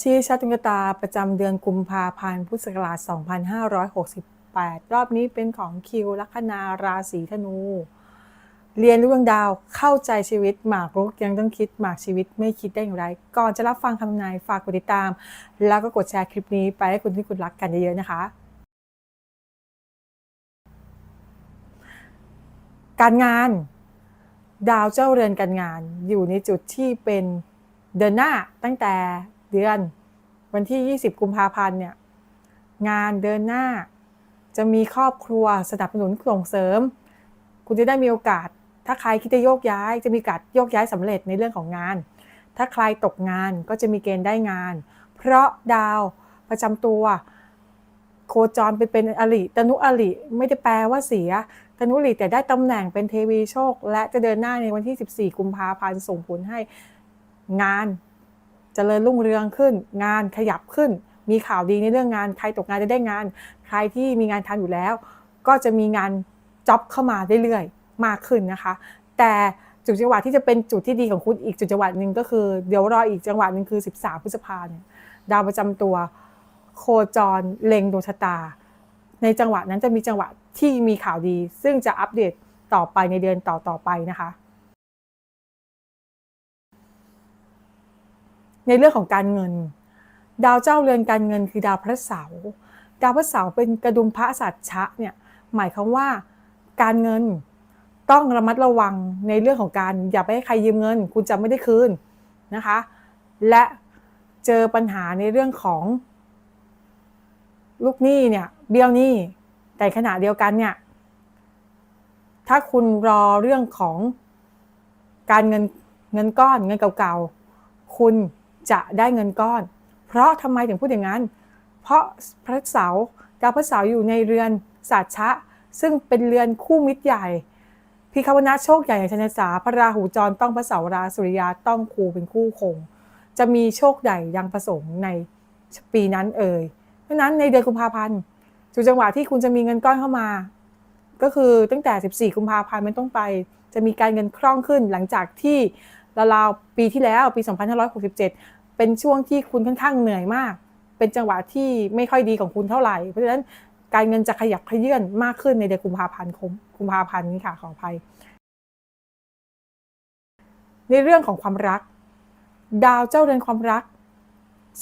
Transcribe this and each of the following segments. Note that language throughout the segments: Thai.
ชี้ชัดดวงชะตาประจำเดือนกุมภาพันธ์พุทธศักราช 2568 รอบนี้เป็นของคิวลัคนาราศีธนู เรียนรู้ดวงดาวเข้าใจชีวิต หมากรุกยังต้องคิด หมากชีวิตไม่คิดได้อย่างไร ก่อนจะรับฟังคำทำนายฝากกดติดตาม แล้วก็กดแชร์คลิปนี้ไปให้คนที่คุณรักกันเยอะๆนะคะ การงานดาวเจ้าเรือนการงานอยู่ในจุดที่เป็นเดินหน้าตั้งแต่ เดือน วันที่ 20 กุมภาพันธ์เนี่ยงานเดินหน้า จะมีครอบครัวสนับสนุนส่งเสริม คุณจะได้มีโอกาส ถ้าใครคิดจะโยกย้าย จะมีกาสโยกย้ายสำเร็จในเรื่องของงาน ถ้าใครตกงานก็จะมีเกณฑ์ได้งาน เพราะดาวประจำตัว โคจรไปเป็นอริตนุอริไม่ได้แปลว่าเสียตนุอริแต่ได้ตำแหน่งเป็นเทวีโชค และจะเดินหน้าในวันที่ 14 กุมภาพันธ์ส่งผลให้งาน จเจริญรุ่งเรืองขึ้น งานขยับขึ้น มีข่าวดีในเรื่องงาน ใครตกงานจะได้งาน ใครที่มีงานทำอยู่แล้ว ก็จะมีงานจ็อบเข้ามาเรื่อยๆ มากขึ้นนะคะ แต่จุดจังหวะที่จะเป็นจุดที่ดีของคุณอีกจุดจังหวะหนึ่งก็คือเดี๋ยวรออีกจังหวะหนึ่งคือ 13 พฤษภาเนี่ยดาวประจำตัวโคจรเล็งดวงชะตา ในจังหวะนั้นจะมีจังหวะที่มีข่าวดี ซึ่งจะอัปเดตต่อไปในเดือนต่อๆไปนะคะ ในเรื่องของการเงิน ดาวเจ้าเรือนการเงินคือดาวพระเสาร์ดาวพระเสาร์เป็นกระดุมพระสัจฉะเนี่ยหมายความว่าการเงินต้องระมัดระวังในเรื่องของการอย่าไปให้ใครยืมเงิน คุณจะไม่ได้คืนนะคะ และเจอปัญหาในเรื่องของ ลูกหนี้เนี่ยเบี้ยวหนี้แต่ขณะเดียวกันเนี่ยถ้าคุณรอเรื่องของการเงินเงินก้อนเงินเก่าๆ คุณ จะได้เงินก้อน เพราะทำไมถึงพูดอย่างนั้น เพราะพระเสาร์ดาวพระเสาร์อยู่ในเรือนศาสชะ ซึ่งเป็นเรือนคู่มิตรใหญ่พิคาวนาโชคใหญ่อย่างชนสาพระราหูจรต้องพระเสาราสุริยาต้องครูเป็นคู่คง จะมีโชคใหญ่ยังประสงค์ในปีนั้นเอ่ยเพราะนั้นในเดือนกุมภาพันธ์จุดจังหวะที่คุณจะมีเงินก้อนเข้ามา ก็คือตั้งแต่ 14 กุมภาพันธ์มันต้องไป จะมีการเงินคล่องขึ้นหลังจากที่ ราวๆปีที่แล้วปี 2567 เป็นช่วงที่คุณค่อนข้างเหนื่อยมาก เป็นจังหวะที่ไม่ค่อยดีของคุณเท่าไหร่ เพราะฉะนั้นการเงินจะขยับขยื่นมากขึ้นในเดือนกุมภาพันธ์กุมภาพันธ์นี้ค่ะขออภัย ในเรื่องของความรัก ดาวเจ้าเรือนความรัก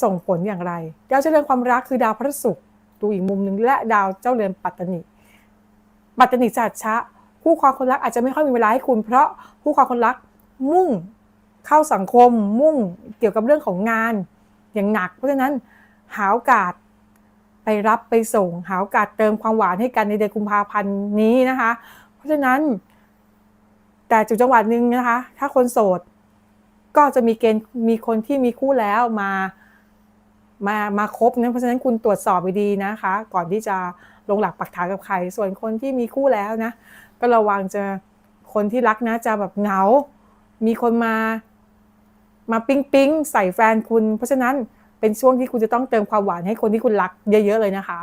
ส่งผลอย่างไร ดาวเจ้าเรือนความรักคือดาวพระศุกร์ดูอีกมุมหนึ่งและดาวเจ้าเรือนปัตตนิปัตตนิจัดชะคู่ความคนรักอาจจะไม่ค่อยมีเวลาให้คุณ เพราะคู่ความคนรักมุ่ง เข้าสังคมมุ่งเกี่ยวกับเรื่องของงานอย่างหนัก เพราะฉะนั้นหาโอกาสไปรับไปส่ง หาโอกาสเติมความหวานให้กันในเดือนกุมภาพันธ์นี้นะคะ เพราะฉะนั้น แต่จุดจังหวะหนึ่งนะคะ ถ้าคนโสด ก็จะมีเกณฑ์มีคนที่มีคู่แล้วมามามาครบนะเพราะฉะนั้นคุณตรวจสอบไปดีนะคะ ก่อนที่จะลงหลักปักฐานกับใคร ส่วนคนที่มีคู่แล้วนะ ก็ระวังจะคนที่รักนะจะแบบเหงา มีคนมา มาปิ๊งปิ๊งใส่แฟนคุณ เพราะฉะนั้นเป็นช่วงที่คุณจะต้องเติมความหวานให้คนที่คุณรักเยอะ ๆ เลยนะคะ